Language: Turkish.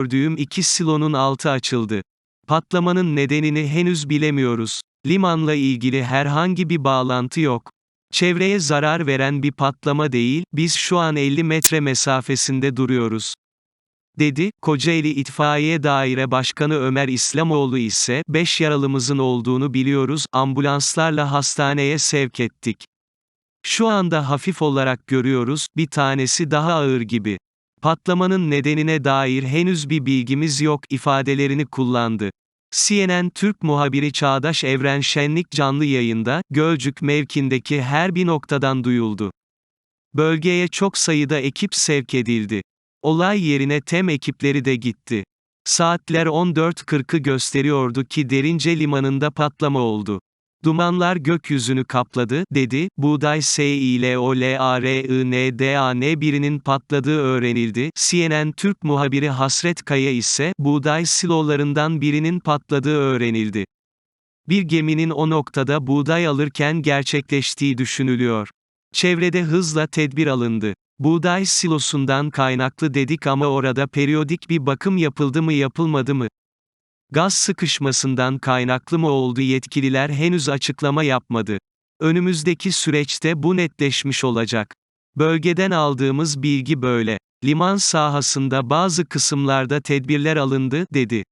gördüğüm iki silonun altı açıldı. Patlamanın nedenini henüz bilemiyoruz. Limanla ilgili herhangi bir bağlantı yok. Çevreye zarar veren bir patlama değil, biz şu an 50 metre mesafesinde duruyoruz. Dedi, Kocaeli İtfaiye Daire Başkanı Ömer İslamoğlu ise, 5 yaralımızın olduğunu biliyoruz, ambulanslarla hastaneye sevk ettik. Şu anda hafif olarak görüyoruz, bir tanesi daha ağır gibi. Patlamanın nedenine dair henüz bir bilgimiz yok ifadelerini kullandı. CNN Türk muhabiri Çağdaş Evren Şenlik canlı yayında, Gölcük mevkindeki her bir noktadan duyuldu. Bölgeye çok sayıda ekip sevk edildi. Olay yerine TEM ekipleri de gitti. Saatler 14.40'ı gösteriyordu ki Derince Limanı'nda patlama oldu. Dumanlar gökyüzünü kapladı, dedi, buğday SİLOLARINDAN birinin patladığı öğrenildi. CNN Türk muhabiri Hasret Kaya ise, buğday silolarından birinin patladığı öğrenildi. Bir geminin o noktada buğday alırken gerçekleştiği düşünülüyor. Çevrede hızla tedbir alındı. Buğday silosundan kaynaklı dedik ama orada periyodik bir bakım yapıldı mı yapılmadı mı? Gaz sıkışmasından kaynaklı mı oldu yetkililer henüz açıklama yapmadı. Önümüzdeki süreçte bu netleşmiş olacak. Bölgeden aldığımız bilgi böyle. Liman sahasında bazı kısımlarda tedbirler alındı, dedi.